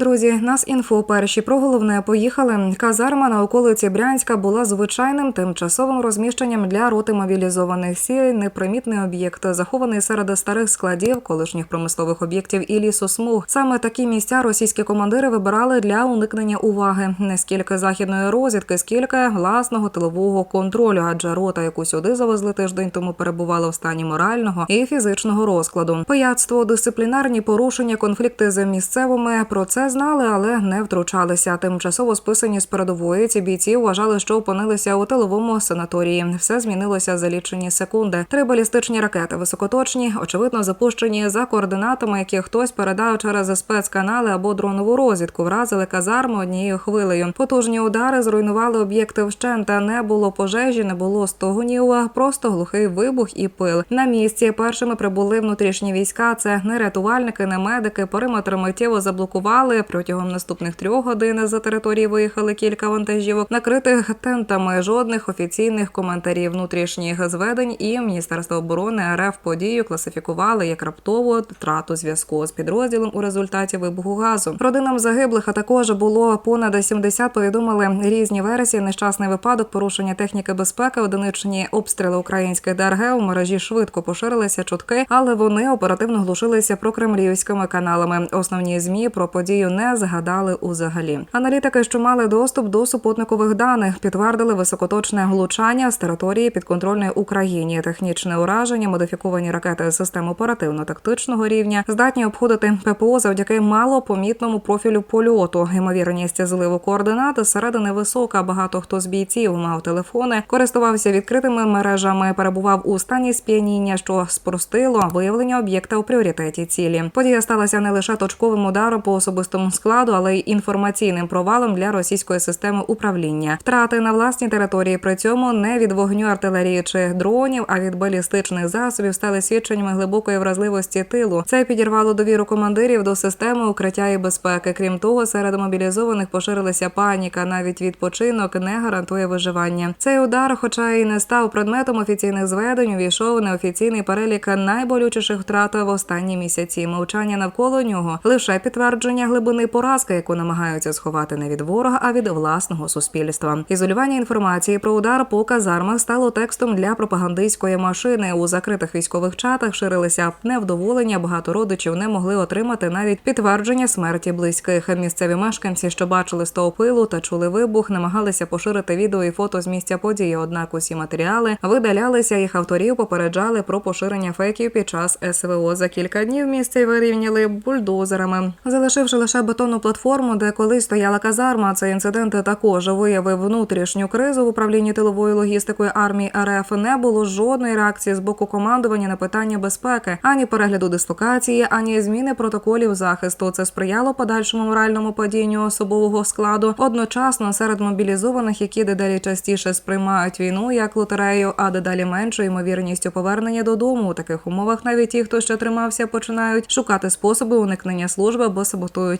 Друзі, нас інфо перші про головне поїхали. Казарма на околиці Брянська була звичайним тимчасовим розміщенням для роти мобілізованих сіл. Непримітний об'єкт, захований серед старих складів, колишніх промислових об'єктів і лісосмуг. Саме такі місця російські командири вибирали для уникнення уваги не скільки західної розвідки, скільки власного тилового контролю. Адже рота, яку сюди завезли тиждень тому, перебувала в стані морального і фізичного розкладу. Пияцтво, дисциплінарні порушення, конфлікти з місцевими про це знали, але не втручалися. Тимчасово списані з передової ці бійці вважали, що опинилися у тиловому санаторії. Все змінилося за лічені секунди. Три балістичні ракети високоточні, очевидно, запущені за координатами, які хтось передав через спецканали або дронову розвідку. Вразили казарми однією хвилею. Потужні удари зруйнували об'єкти вщента. Не було пожежі, не було стогонів, просто глухий вибух і пил. На місці першими прибули внутрішні війська. Це не рятувальники, не медики. Периметр миттєво заблокували. Протягом наступних трьох годин за території виїхали кілька вантажівок, накритих тентами. Жодних офіційних коментарів внутрішніх зведень і Міністерство оборони РФ подію класифікували як раптову втрату зв'язку з підрозділом у результаті вибуху газу. Родинам загиблих а також було понад 70, Повідомили різні версії. Нещасний випадок, порушення техніки безпеки, одиничні обстріли українських ДРГ у мережі швидко поширилися чутки, але вони оперативно глушилися прокремлівськими каналами. Основні змі про подію не згадали узагалі. Аналітики, що мали доступ до супутникових даних, підтвердили високоточне влучання з території підконтрольної Україні, технічне ураження, модифіковані ракети систем оперативно-тактичного рівня, здатні обходити ППО завдяки малопомітному профілю польоту. Ймовірність зливу координат середини висока. Багато хто з бійців мав телефони, користувався відкритими мережами, перебував у стані сп'яніння, що спростило виявлення об'єкта у пріоритеті цілі. Подія сталася не лише точковим ударом по особистому складу, але й інформаційним провалом для російської системи управління. Втрати на власній території при цьому не від вогню артилерії чи дронів, а від балістичних засобів стали свідченнями глибокої вразливості тилу. Це підірвало довіру командирів до системи укриття і безпеки. Крім того, серед мобілізованих поширилася паніка. Навіть відпочинок не гарантує виживання. Цей удар, хоча і не став предметом офіційних зведень, увійшов неофіційний перелік найболючіших втрат в останні місяці. Мовчання навколо нього лише підтвердження глибини поразки, яку намагаються сховати не від ворога, а від власного суспільства. Ізолювання інформації про удар по казармах стало текстом для пропагандистської машини. У закритих військових чатах ширилися невдоволення. Багато родичів не могли отримати навіть підтвердження смерті близьких. Місцеві мешканці, що бачили з того пилу та чули вибух, намагалися поширити відео і фото з місця події. Однак усі матеріали видалялися. Їх авторів попереджали про поширення фейків під час СВО. За кілька днів місце вирівняли бульдозерами, залишивши лише бетонну платформу, де колись стояла казарма. Цей інцидент також виявив внутрішню кризу в управлінні тиловою логістикою армії РФ. Не було жодної реакції з боку командування на питання безпеки, ані перегляду дислокації, ані зміни протоколів захисту. Це сприяло подальшому моральному падінню особового складу. Одночасно серед мобілізованих, які дедалі частіше сприймають війну як лотерею, а дедалі меншою ймовірністю повернення додому. У таких умовах навіть ті, хто ще тримався, починають шукати способи уникнення служби або саботують